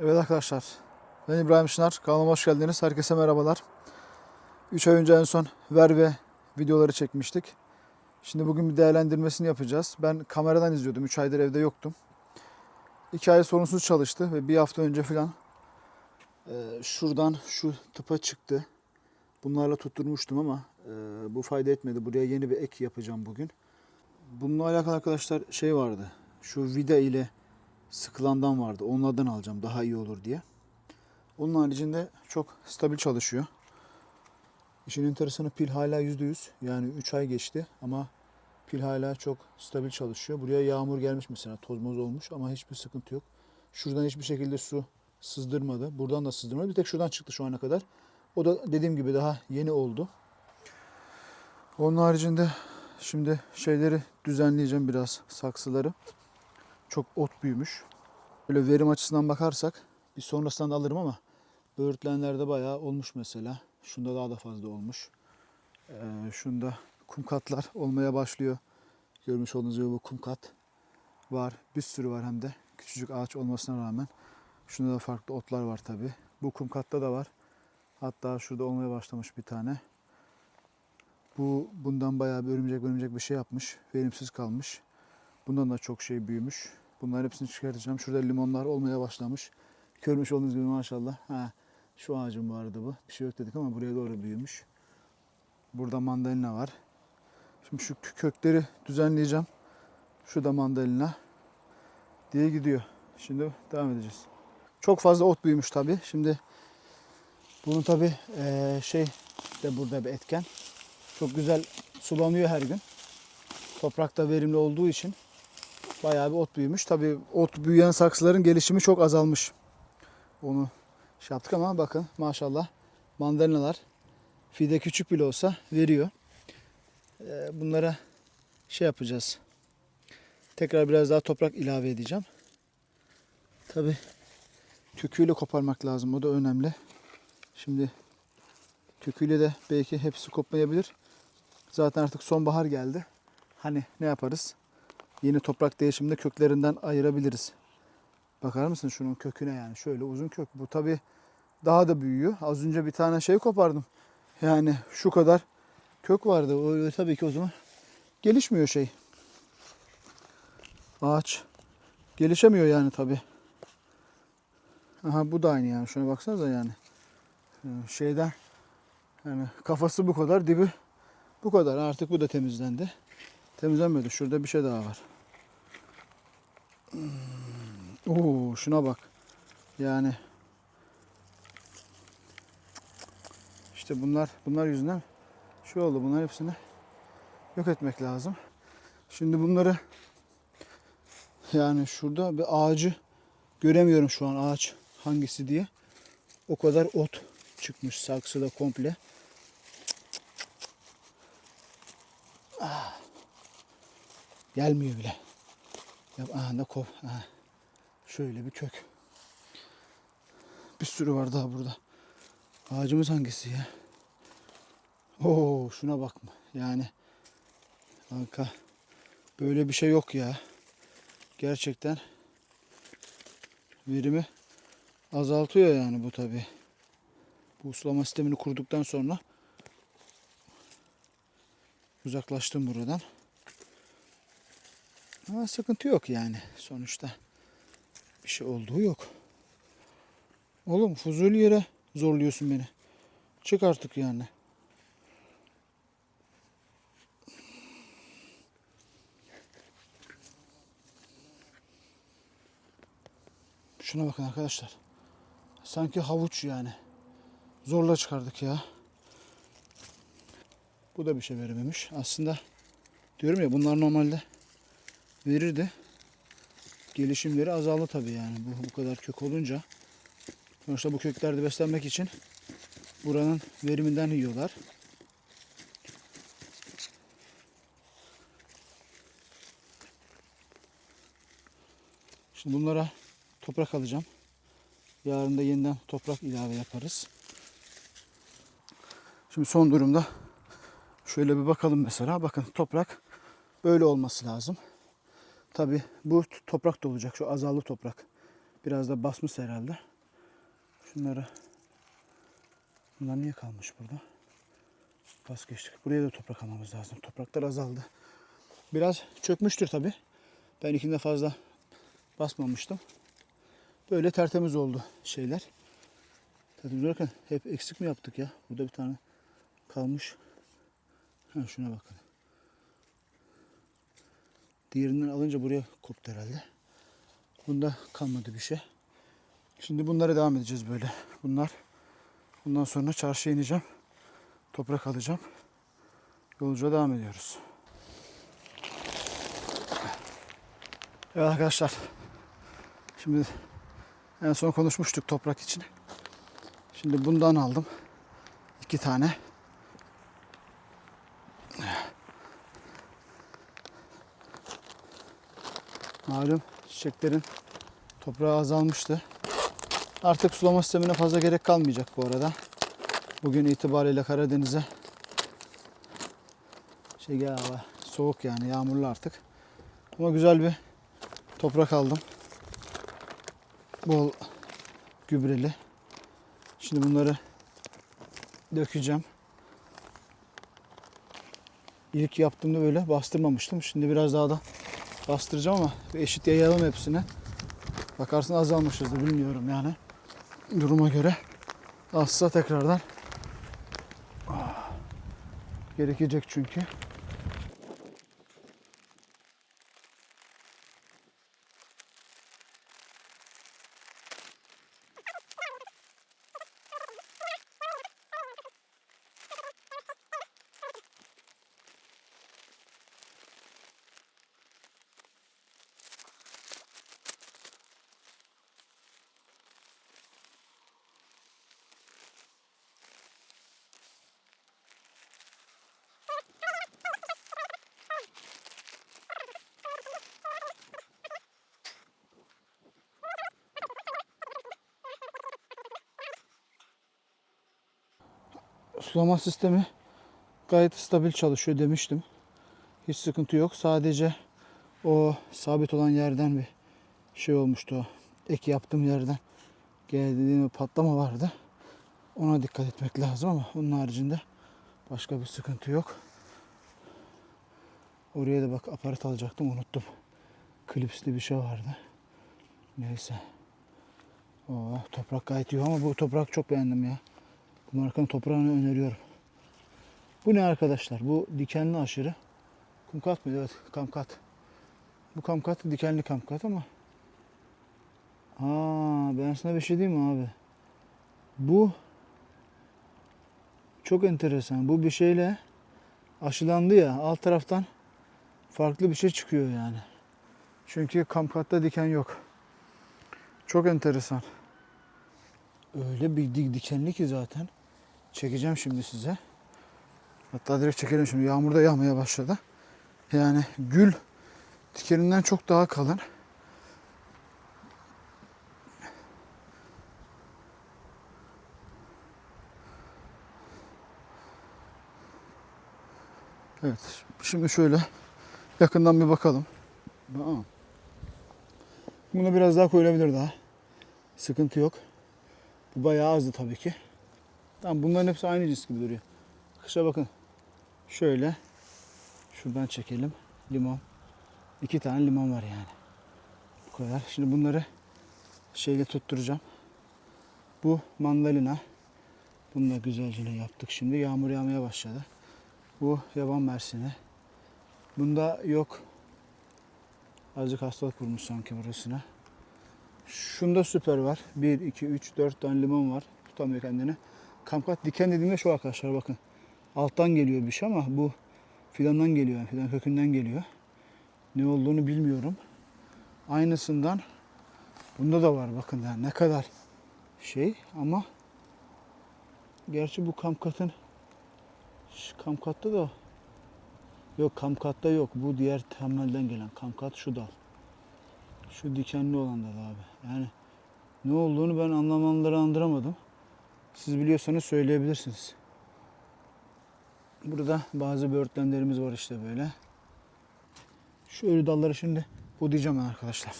Evet arkadaşlar, ben İbrahim Şınar. Kanalıma hoş geldiniz. Herkese merhabalar. 3 ay önce en son ver ve videoları çekmiştik. Şimdi bugün bir değerlendirmesini yapacağız. Ben kameradan izliyordum. 3 aydır evde yoktum. 2 ay sorunsuz çalıştı ve bir hafta önce falan e, şuradan şu tıpa çıktı. Bunlarla tutturmuştum ama e, bu fayda etmedi. Buraya yeni bir ek yapacağım bugün. Bununla alakalı arkadaşlar şey vardı. Şu vida ile sıkılandan vardı. Onlardan alacağım daha iyi olur diye. Onun haricinde çok stabil çalışıyor. İşin enteresanı pil hala %100. Yani 3 ay geçti ama pil hala çok stabil çalışıyor. Buraya yağmur gelmiş mesela toz moz olmuş ama hiçbir sıkıntı yok. Şuradan hiçbir şekilde su sızdırmadı. Buradan da sızdırmadı. Bir tek şuradan çıktı şu ana kadar. O da dediğim gibi daha yeni oldu. Onun haricinde şimdi şeyleri düzenleyeceğim biraz saksıları. Çok ot büyümüş. Böyle verim açısından bakarsak bir sonrasından da alırım ama böğürtlenlerde bayağı olmuş mesela. Şunda daha da fazla olmuş. Ee, şunda kum katlar olmaya başlıyor. Görmüş olduğunuz gibi bu kum kat var. Bir sürü var hem de. Küçücük ağaç olmasına rağmen. Şunda da farklı otlar var tabi. Bu kum katta da var. Hatta şurada olmaya başlamış bir tane. Bu bundan bayağı bir örümcek örümcek bir şey yapmış. Verimsiz kalmış. Bundan da çok şey büyümüş. Bunların hepsini çıkartacağım. Şurada limonlar olmaya başlamış. Görmüş olduğunuz gibi maşallah. Ha, şu ağacım vardı bu. Bir şey yok dedik ama buraya doğru büyümüş. Burada mandalina var. Şimdi şu kö- kökleri düzenleyeceğim. Şu da mandalina diye gidiyor. Şimdi devam edeceğiz. Çok fazla ot büyümüş tabi. Şimdi bunun tabi şey de burada bir etken. Çok güzel sulanıyor her gün. Toprakta verimli olduğu için bayağı bir ot büyümüş. Tabii ot büyüyen saksıların gelişimi çok azalmış. Onu şey yaptık ama bakın maşallah mandalinalar fide küçük bile olsa veriyor. Ee, Bunlara şey yapacağız. Tekrar biraz daha toprak ilave edeceğim. Tabii köküyle koparmak lazım. O da önemli. Şimdi köküyle de belki hepsi kopmayabilir. Zaten artık sonbahar geldi. Hani ne yaparız? Yeni toprak değişiminde köklerinden ayırabiliriz. Bakar mısın şunun köküne yani şöyle uzun kök. Bu tabi daha da büyüyor. Az önce bir tane şey kopardım. Yani şu kadar kök vardı. O tabii ki o zaman gelişmiyor şey. Ağaç gelişemiyor yani tabi. Aha bu da aynı yani. Şuna baksanıza yani. Ee, Şeyden yani kafası bu kadar, dibi bu kadar. Artık bu da temizlendi. Temizlenmedi. Şurada bir şey daha var. Oo, şuna bak. Yani işte bunlar bunlar yüzünden şu oldu. Bunlar hepsini yok etmek lazım. Şimdi bunları yani şurada bir ağacı göremiyorum şu an ağaç hangisi diye. O kadar ot çıkmış saksıda komple. Gelmiyor bile. Ya aha da kop. Aha. Şöyle bir kök. Bir sürü var daha burada. Ağacımız hangisi ya? Oo şuna bakma. Yani kanka böyle bir şey yok ya. Gerçekten verimi azaltıyor yani bu tabi. Bu sulama sistemini kurduktan sonra uzaklaştım buradan. Ama sıkıntı yok yani sonuçta. Bir şey olduğu yok. Oğlum fuzuli yere zorluyorsun beni. Çık artık yani. Şuna bakın arkadaşlar. Sanki havuç yani. Zorla çıkardık ya. Bu da bir şey verememiş. Aslında diyorum ya bunlar normalde verirdi. Gelişimleri azaldı tabii yani bu, bu kadar kök olunca. Sonuçta bu köklerde beslenmek için buranın veriminden yiyorlar. Şimdi bunlara toprak alacağım. Yarın da yeniden toprak ilave yaparız. Şimdi son durumda şöyle bir bakalım mesela. Bakın toprak böyle olması lazım. Tabi bu toprak da olacak. Şu azallı toprak. Biraz da basmış herhalde. Şunları Bunlar niye kalmış burada? Pas geçtik. Buraya da toprak almamız lazım. Topraklar azaldı. Biraz çökmüştür tabi. Ben ikinde fazla basmamıştım. Böyle tertemiz oldu şeyler. Tertemiz olurken hep eksik mi yaptık ya? Burada bir tane kalmış. Ha şuna bakın. Diğerinden alınca buraya koptu herhalde. Bunda kalmadı bir şey. Şimdi bunlara devam edeceğiz böyle. Bunlar Bundan sonra çarşıya ineceğim. Toprak alacağım. Yolculuğa devam ediyoruz. Evet arkadaşlar. Şimdi en son konuşmuştuk toprak için. Şimdi bundan aldım. iki tane. Malum çiçeklerin toprağı azalmıştı. Artık sulama sistemine fazla gerek kalmayacak bu arada. Bugün itibariyle Karadeniz'e şey hava soğuk yani yağmurlu artık. Ama güzel bir toprak aldım. Bol gübreli. Şimdi bunları dökeceğim. İlk yaptığımda böyle bastırmamıştım. Şimdi biraz daha da bastıracağım ama eşit yayalım hepsini. Bakarsın azalmışızdır bilmiyorum yani duruma göre azsa tekrardan ah, gerekecek çünkü. Sulama sistemi gayet stabil çalışıyor demiştim. Hiç sıkıntı yok. Sadece o sabit olan yerden bir şey olmuştu. O ek yaptığım yerden geldiğim patlama vardı. Ona dikkat etmek lazım ama onun haricinde başka bir sıkıntı yok. Oraya da bak aparat alacaktım unuttum. Klipsli bir şey vardı. Neyse. Oo, toprak gayet iyi ama bu toprak çok beğendim ya. Bu markanın toprağını öneriyorum. Bu ne arkadaşlar? Bu dikenli aşırı. Kumkat mı? Evet kamkat. Bu kamkat dikenli kamkat ama Aa, ben sana bir şey diyeyim mi abi? Bu çok enteresan. Bu bir şeyle aşılandı ya alt taraftan farklı bir şey çıkıyor yani. Çünkü kamkatta diken yok. Çok enteresan. Öyle bir dik dikenli ki zaten. Çekeceğim şimdi size. Hatta direkt çekelim şimdi. Yağmur da yağmaya başladı. Yani gül dikeninden çok daha kalın. Evet. Şimdi şöyle yakından bir bakalım. Aa. Buna biraz daha koyulabilir daha. Sıkıntı yok. Bu bayağı azdı tabii ki. Tamam bunların hepsi aynı cins gibi duruyor. Kışa bakın. Şöyle. Şuradan çekelim. Limon. İki tane limon var yani. Bu kadar. Şimdi bunları şeyle tutturacağım. Bu mandalina. Bunu da güzelce yaptık şimdi. Yağmur yağmaya başladı. Bu yaban mersini. Bunda yok. Azıcık hastalık vurmuş sanki burasına. Şunda süper var. 1, 2, 3, 4 tane limon var. Tutamıyor kendini. Kamkat diken dediğimde şu arkadaşlar bakın. Alttan geliyor bir şey ama bu fidandan geliyor. Yani fidan kökünden geliyor. Ne olduğunu bilmiyorum. Aynısından bunda da var bakın yani ne kadar şey ama gerçi bu kamkatın kamkatta da yok kamkatta yok. Bu diğer temelden gelen kamkat şu dal. Şu dikenli olan dal abi. Yani ne olduğunu ben anlamaları andıramadım. Siz biliyorsanız söyleyebilirsiniz. Burada bazı böğürtlenlerimiz var işte böyle. Şu ölü dalları şimdi budayacağım ben arkadaşlar.